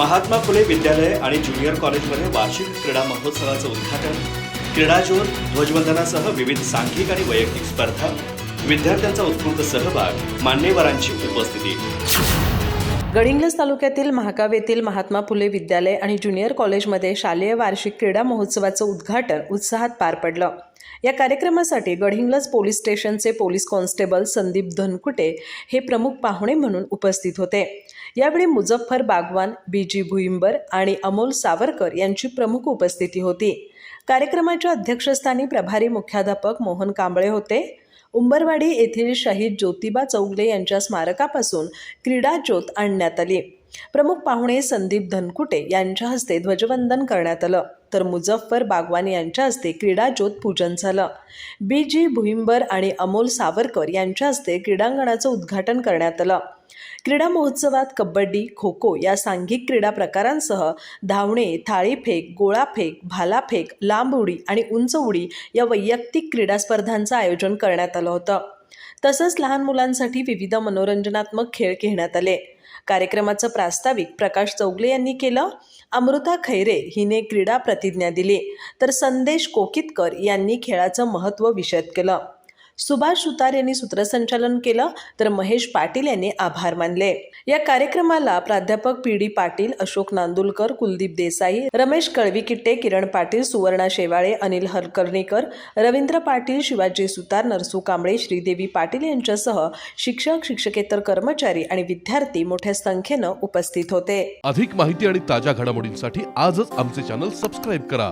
महात्मा फुले विद्यालय आणि ज्युनियर कॉलेजमध्ये वार्षिक क्रीडा महोत्सवाचं उद्घाटन क्रीडाजोर ध्वजवंदनासह विविध सांघिक आणि वैयक्तिक स्पर्धा विद्यार्थ्यांचा उत्स्फूर्त सहभाग मान्यवरांची उपस्थिती. गडिंग्लज तालुक्यातील महाकाव येथील महात्मा फुले विद्यालय आणि ज्युनियर कॉलेजमध्ये शालेय वार्षिक क्रीडा महोत्सवाचं उद्घाटन उत्साहात पार पडलं. या कार्यक्रमासाठी गडिंग्लज पोलीस स्टेशनचे पोलीस कॉन्स्टेबल संदीप धनकुटे हे प्रमुख पाहुणे म्हणून उपस्थित होते. यावेळी मुझफ्फर बागवान बी जी भुईंबर आणि अमोल सावरकर यांची प्रमुख उपस्थिती होती. कार्यक्रमाच्या अध्यक्षस्थानी प्रभारी मुख्याध्यापक मोहन कांबळे होते. उंबरवाडी येथील शहीद ज्योतिबा चौगले यांच्या स्मारकापासून क्रीडा ज्योत आणण्यात आली. प्रमुख पाहुणे संदीप धनकुटे यांच्या हस्ते ध्वजवंदन करण्यात आलं. तर मुझफ्फर बागवान यांच्या हस्ते क्रीडा ज्योत पूजन झालं. बी. जी. भुईंबर आणि अमोल सावरकर यांच्या हस्ते क्रीडांगणाचं उद्घाटन करण्यात आलं. क्रीडा महोत्सवात कबड्डी खो खो या सांघिक क्रीडा प्रकारांसह धावणे थाळीफेक गोळाफेक भालाफेक लांब उडी आणि उंच उडी या वैयक्तिक क्रीडा स्पर्धांचं आयोजन करण्यात आलं होतं. तसंच लहान मुलांसाठी विविध मनोरंजनात्मक खेळ घेण्यात आले. कार्यक्रमाचं प्रास्ताविक प्रकाश चौगले यांनी केलं. अमृता खैरे हिने क्रीडा प्रतिज्ञा दिली. तर संदेश कोकितकर यांनी खेळाचं महत्त्व विशद केलं. सुभाष सुतार यांनी सूत्रसंचालन केलं तर महेश पाटील यांनी आभार मानले. या कार्यक्रमाला प्राध्यापक पी डी पाटील अशोक नांदुलकर कुलदीप देसाई रमेश कळविकिट्टे किरण पाटील सुवर्णा शेवाळे अनिल हरकर्णीकर रवींद्र पाटील शिवाजी सुतार नरसू कांबळे श्रीदेवी पाटील यांच्यासह शिक्षक शिक्षकेतर कर्मचारी आणि विद्यार्थी मोठ्या संख्येनं उपस्थित होते. अधिक माहिती आणि ताज्या घडामोडींसाठी आजच आमचे चॅनल सबस्क्राईब करा.